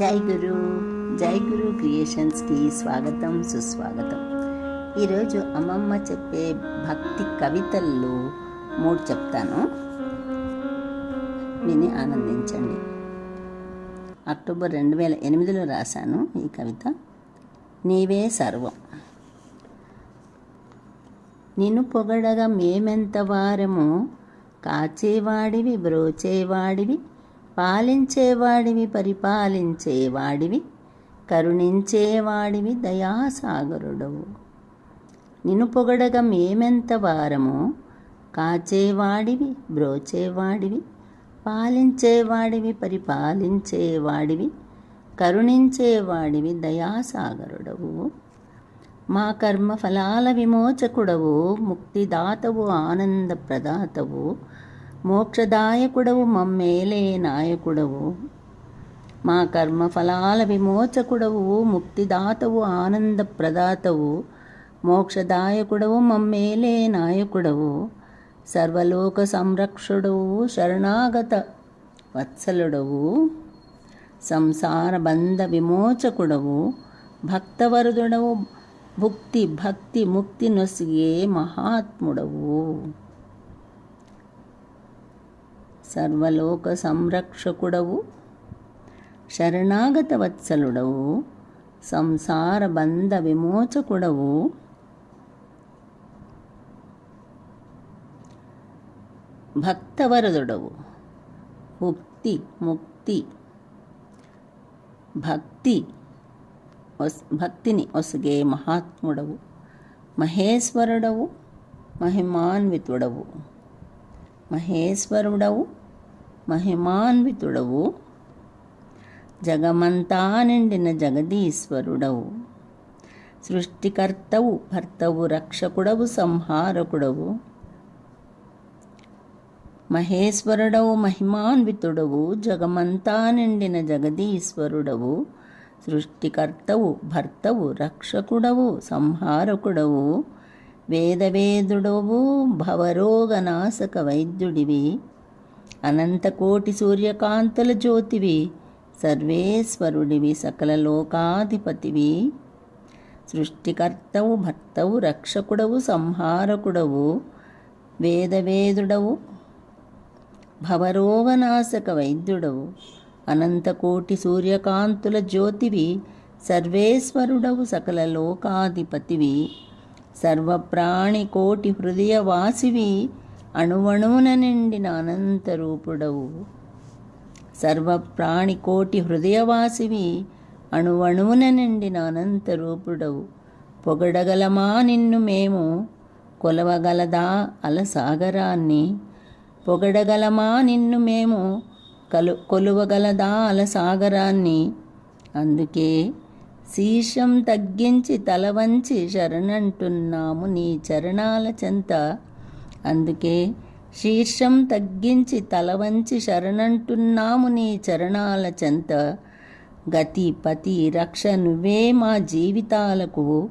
జై గురు. జై గురు క్రియేషన్స్కి స్వాగతం సుస్వాగతం. ఈరోజు అమ్మమ్మ చెప్పే భక్తి కవితల్లో మూడు చెప్తాను. విని ఆనందించండి. అక్టోబర్ రెండు వేల ఎనిమిదిలో రాశాను ఈ కవిత. నీవే సర్వం. నిన్ను పొగడగా మేమెంత వారము కాచేవాడివి బ్రోచేవాడివి పాలించేవాడివి పరిపాలించేవాడివి కరుణించేవాడివి దయాసాగరుడవు. నిన్ను పొగడగం మేమెంత వారము? కాచేవాడివి బ్రోచేవాడివి పాలించేవాడివి పరిపాలించేవాడివి కరుణించేవాడివి దయాసాగరుడవు. మా కర్మ ఫలాల విమోచకుడవు ముక్తిదాతవు ఆనంద ప్రదాతవు మోక్షదాయకుడవు మమ్మేలే నాయకుడవు మా కర్మ ఫలాల విమోచకుడవు ముక్తిదాతవు ఆనంద ప్రదాతవు మోక్షదాయకుడవు మమ్మేలే నాయకుడవు సర్వలోక సంరక్షుడవు శరణాగత వత్సలుడవు సంసార బంధ విమోచకుడవు భక్తవరుదుడవు భుక్తి భక్తి ముక్తి నొసిగే మహాత్ముడవు సర్వలోక సంరక్షకుడవు శరణాగత వత్సలుడవు సంసార బంధ విమోచకుడవు భక్తవరదుడవు ముక్తి ముక్తి భక్తి భక్తిని ఒసగే మహాత్ముడవు మహేశ్వరుడవు మహిమాన్వితుడవు. మహేశ్వరుడవు మహిమాన్వితుడవు జగమంతా నిండిన జగదీశ్వరుడవు. సృష్టికర్తవు భర్తవు రక్షకుడవు సంహారకుడవు. మహేశ్వరుడవు మహిమాన్వితుడవు జగమంతా నిండిన జగదీశ్వరుడవు. సృష్టికర్తవు భర్తవు రక్షకుడవు సంహారకుడవు. వేదవేదుడవు భవరోగనాశక వైద్యుడివి. అనంతకోటి సూర్యకాంతుల జ్యోతివి సర్వేశ్వరుడివి సకల లోకాధిపతివి. సృష్టికర్తవు భర్తవు రక్షకుడవు సంహారకుడవు వేదవేదుడవు భవరోగనాశక వైద్యుడవు. అనంతకోటి సూర్యకాంతుల జ్యోతివి సర్వేశ్వరుడవు సకల లోకాధిపతివి. సర్వప్రాణి కోటి హృదయవాసివి అణువణువున నిండిన అనంతరూపుడవు. సర్వప్రాణి కోటి హృదయవాసివి అణువణువున నిండిన అనంతరూపుడవు. పొగడగలమా నిన్ను మేము? కొలవగలదా అలసాగరాన్ని? పొగడగలమా నిన్ను మేము? కలు కొలువగలదా అలసాగరాన్ని? అందుకే శీర్షం తగ్గించి తల వంచి శరణంటున్నాము నీ చరణాల చెంత. అందుకే శీర్షం తగ్గించి తలవంచి శరణంటున్నాము నీ చరణాల చెంత. గతి పతి రక్ష నువ్వే మా జీవితాలకు.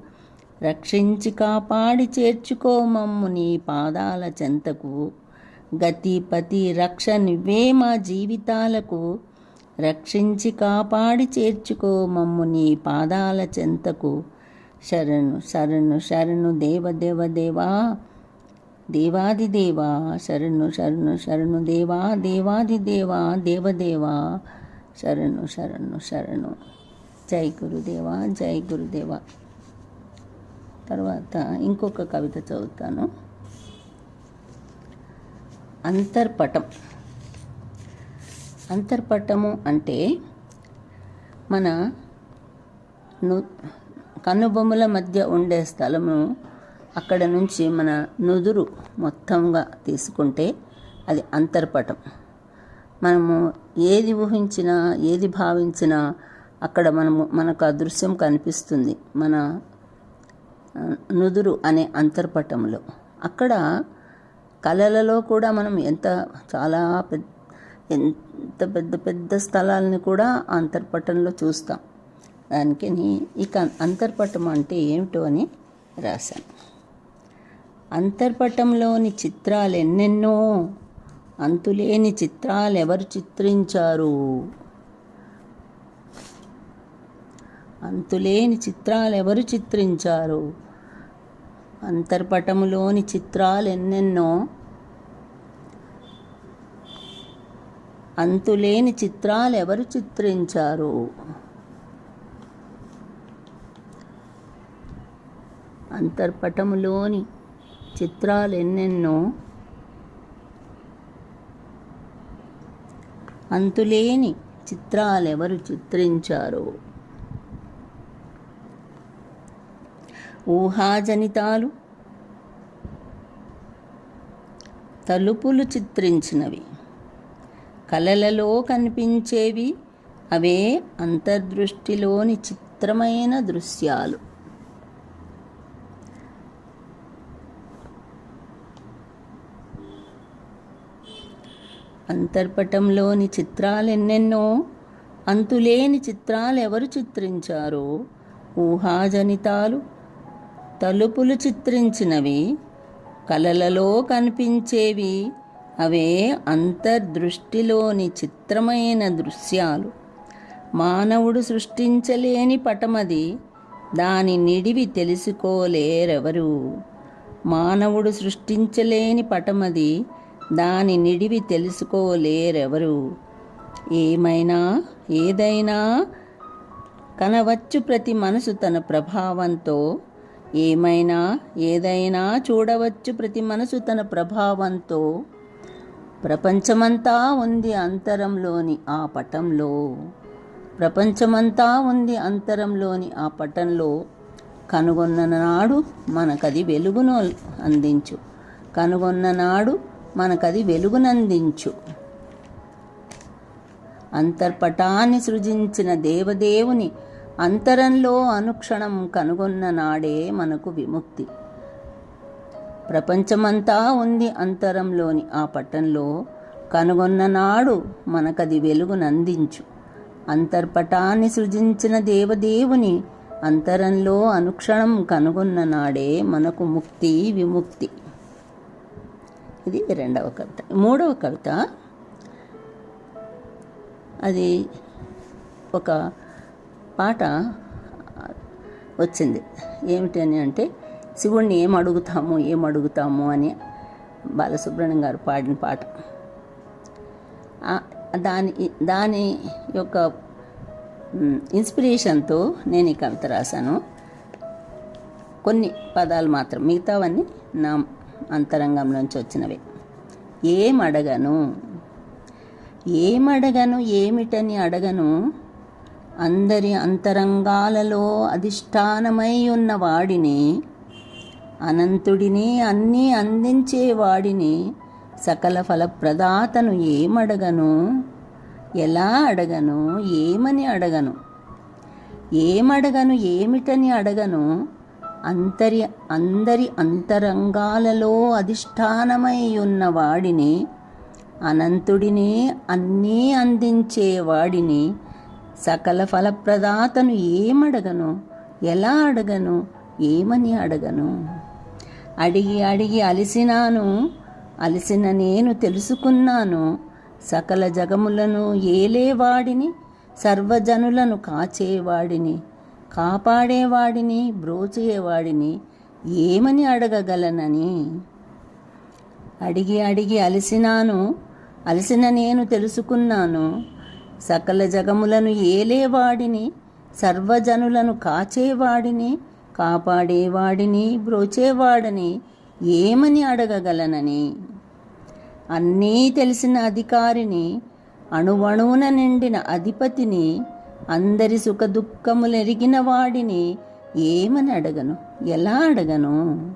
రక్షించి కాపాడి చేర్చుకో మమ్ము నీ పాదాల చెంతకు. గతి పతి రక్ష నువ్వే మా జీవితాలకు. రక్షించి కాపాడి చేర్చుకో మమ్ము నీ పాదాల చెంతకు. శరణు శరణు శరణు దేవ దేవ దేవా. దేవాది దేవా శరణు శరణు శరణు దేవా దేవాది దేవా దేవదేవా శరణు శరణు శరణు. జై గురుదేవా జై గురుదేవా. తర్వాత ఇంకొక కవిత చదువుతాను. అంతర్పటం. అంతర్పటము అంటే మన కనుబొమ్మల మధ్య ఉండే స్థలము అక్కడ నుంచి మన నుదురు మొత్తంగా తీసుకుంటే అది అంతర్పటం. మనము ఏది ఊహించినా ఏది భావించినా అక్కడ మనము మనకు ఆ దృశ్యం కనిపిస్తుంది. మన నుదురు అనే అంతర్పటంలో. అక్కడ కళలలో కూడా మనం ఎంత చాలా పెద్ద ఎంత పెద్ద పెద్ద స్థలాలని కూడా అంతర్పటంలో చూస్తాం. దానికి ఇక అంతర్పటం అంటే ఏమిటో అని రాశాను. అంతర్పటంలోని చిత్రాలు ఎన్నెన్నో అంతులేని చిత్రాలు ఎవరు చిత్రించారు? అంతులేని చిత్రాలు ఎవరు చిత్రించారు? అంతర్పటములోని చిత్రాలు ఎన్నెన్నో అంతులేని చిత్రాలు ఎవరు చిత్రించారు? అంతర్పటములోని చిత్రాలు ఎన్నెన్నో అంతులేని చిత్రాలెవరు చిత్రించారో? ఊహాజనితాలు తలుపులు చిత్రించినవి కలలలో కనిపించేవి అవే అంతర్దృష్టిలోని చిత్రమైన దృశ్యాలు. అంతర్పటంలోని చిత్రాలు ఎన్నెన్నో అంతులేని చిత్రాలెవరు చిత్రించారో? ఊహాజనితాలు తలుపులు చిత్రించినవి కలలలో కనిపించేవి అవే అంతర్దృష్టిలోని చిత్రమైన దృశ్యాలు. మానవుడు సృష్టించలేని పటమది దాని నిడివి తెలుసుకోలేరెవరు? మానవుడు సృష్టించలేని పటమది దాని నిడివి తెలుసుకోలేరెవరు? ఏమైనా ఏదైనా కనవచ్చు ప్రతి మనసు తన ప్రభావంతో. ఏమైనా ఏదైనా చూడవచ్చు ప్రతి మనసు తన ప్రభావంతో. ప్రపంచమంతా ఉంది అంతరంలోని ఆ పటంలో. ప్రపంచమంతా ఉంది అంతరంలోని ఆ పటంలో. కనుగొన్న నాడు మనకది వెలుగును అందించు. కనుగొన్న నాడు మనకది వెలుగునందించు. అంతర్పటాన్ని సృజించిన దేవదేవుని అంతరంలో అనుక్షణం కనుగొన్న నాడే మనకు విముక్తి. ప్రపంచమంతా ఉంది అంతరంలోని ఆ పట్టంలో కనుగొన్న నాడు మనకది వెలుగునందించు. అంతర్పటాన్ని సృజించిన దేవదేవుని అంతరంలో అనుక్షణం కనుగొన్న నాడే మనకు ముక్తి విముక్తి. ఇది రెండవ కవిత. మూడవ కవిత అది ఒక పాట వచ్చింది. ఏమిటని అంటే శివుణ్ణి ఏం అడుగుతాము ఏం అడుగుతాము అని బాలసుబ్రహ్మణ్యం గారు పాడిన పాట. దాని దాని యొక్క ఇన్స్పిరేషన్తో నేను ఈ కవిత రాశాను. కొన్ని పదాలు మాత్రం మిగతావన్నీ నా అంతరంగంలోంచి వచ్చినవి. ఏమడగను అడగను? ఏమడగను ఏమిటని అడగను? అందరి అంతరంగాలలో అధిష్టానమై ఉన్న వాడిని అనంతుడిని అన్నీ అందించేవాడిని సకల ఫలప్రదాతను ఏమడగను ఎలా అడగను? ఏమని అడగను? ఏమడగను ఏమిటని అడగను? అంతరి అందరి అంతరంగాలలో అధిష్టానమై ఉన్న వాడిని అనంతుడిని అన్నీ అందించేవాడిని సకల ఫలప్రదాతను ఏమడగను? ఎలా అడగను? ఏమని అడగను? అడిగి అడిగి అలిసినాను అలిసిన నేను తెలుసుకున్నాను. సకల జగములను ఏలేవాడిని సర్వజనులను కాచేవాడిని. కాపాడేవాడిని బ్రోచేవాడిని ఏమని అడగగలనని? అడిగి అడిగి అలసినాను అలసిన నేను తెలుసుకున్నాను. సకల జగములను ఏలేవాడిని సర్వజనులను కాచేవాడిని కాపాడేవాడిని బ్రోచేవాడిని ఏమని అడగగలనని? అన్నీ తెలిసిన అధికారిని అణువణువున నిండిన అధిపతిని అందరి సుఖ దుఃఖములెరిగిన వాడిని ఏమని అడగను? ఎలా అడగను?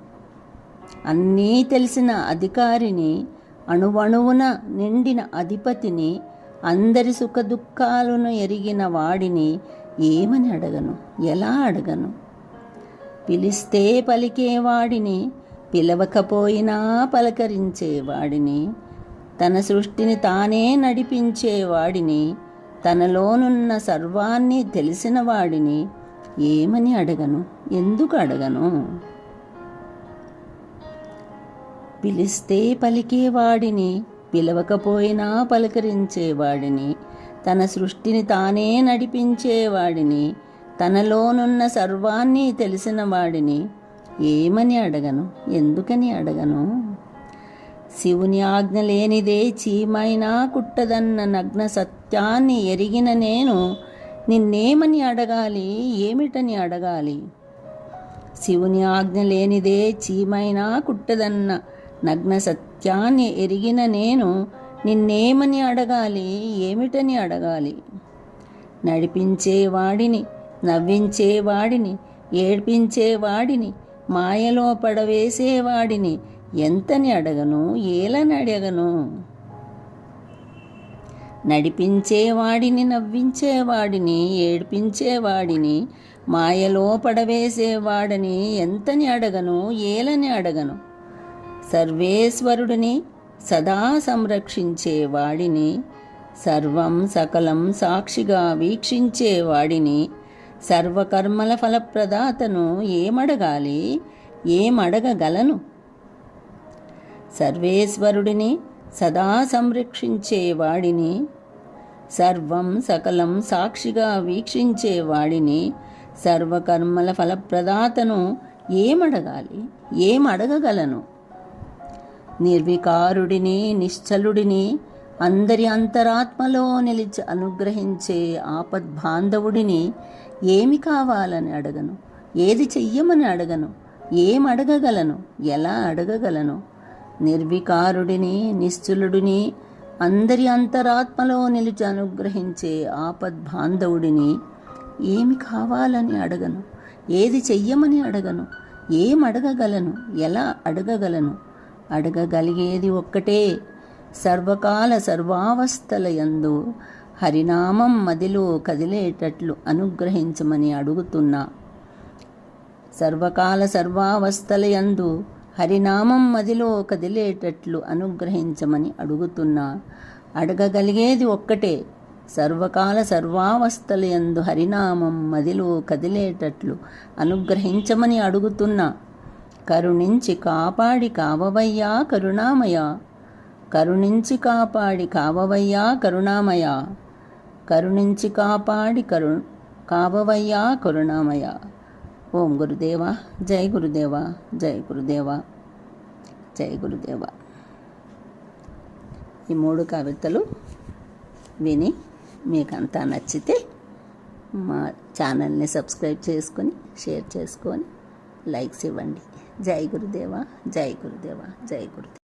అన్నీ తెలిసిన అధికారిని అణువణువున నిండిన అధిపతిని అందరి సుఖ దుఃఖాలను ఎరిగిన వాడిని ఏమని అడగను? ఎలా అడగను? పిలిస్తే పలికేవాడిని పిలవకపోయినా పలకరించేవాడిని తన సృష్టిని తానే నడిపించేవాడిని తనలోనున్న సర్వాన్ని తెలిసిన వాడిని ఏమని అడగను? ఎందుకు అడగను? పిలిస్తే పలికేవాడిని పిలవకపోయినా పలకరించేవాడిని తన సృష్టిని తానే నడిపించేవాడిని తనలోనున్న సర్వాన్ని తెలిసిన వాడిని ఏమని అడగను? ఎందుకని అడగను? శివుని ఆజ్ఞ లేనిదే చీమైనా కుట్టదన్న నగ్న సత్యాన్ని ఎరిగిన నేను నిన్నేమని అడగాలి? ఏమిటని అడగాలి? శివుని ఆజ్ఞ లేనిదే చీమైనా కుట్టదన్న నగ్న సత్యాన్ని ఎరిగిన నేను నిన్నేమని అడగాలి? ఏమిటని అడగాలి? నడిపించేవాడిని నవ్వించేవాడిని ఏడ్పించేవాడిని మాయలో పడవేసేవాడిని ఎంతని అడగను? ఏలని అడగను? నడిపించేవాడిని నవ్వించేవాడిని ఏడ్పించేవాడిని మాయలో పడవేసేవాడని ఎంతని అడగను? ఏలని అడగను? సర్వేశ్వరుడిని సదా సంరక్షించేవాడిని సర్వం సకలం సాక్షిగా వీక్షించేవాడిని సర్వకర్మల ఫలప్రదాతను ఏమడగాలి? ఏమడగగలను సర్వేశ్వరుడిని సదా సంరక్షించేవాడిని సర్వం సకలం సాక్షిగా వీక్షించేవాడిని సర్వకర్మల ఫలప్రదాతను ఏమడగాలి? ఏమడగగలను? నిర్వికారుడిని నిశ్చలుడిని అందరి అంతరాత్మలో నిలిచి అనుగ్రహించే ఆపద్బాంధవుడిని ఏమి కావాలని అడగను? ఏది చెయ్యమని అడగను? ఏం అడగగలను ఎలా అడగగలను? నిర్వికారుడిని నిశ్చలుడిని అందరి అంతరాత్మలో నిలిచి అనుగ్రహించే ఆపద్బాంధవుడిని ఏమి కావాలని అడగను? ఏది చెయ్యమని అడగను? ఏం అడగగలను? ఎలా అడగగలను? అడగగలిగేది ఒక్కటే సర్వకాల సర్వావస్థల యందు హరినామం మదిలో కదిలేటట్లు అనుగ్రహించమని అడుగుతున్నా. సర్వకాల సర్వావస్థల యందు హరినామం మదిలో కదిలేటట్లు అనుగ్రహించమని అడుగుతున్నా. అడగగలిగేది ఒక్కటే. సర్వకాల సర్వావస్థల యందు హరినామం మదిలో కదిలేటట్లు అనుగ్రహించమని అడుగుతున్నా. కరుణించి కాపాడి కావవయ్యా కరుణామయ. కరుణించి కాపాడి కావవయ్యా కరుణామయ. కరుణించి కాపాడి కరు కావవయ్యా కరుణామయ. ఓం గురుదేవా జై గురుదేవా జై గురుదేవా జై గురుదేవా. ఈ మూడు కవితలు విని మీకంతా నచ్చితే మా ఛానల్ని సబ్స్క్రైబ్ చేసుకొని షేర్ చేసుకొని లైక్స్ ఇవ్వండి. జై గురుదేవా జై గురుదేవా జై గురుదేవ.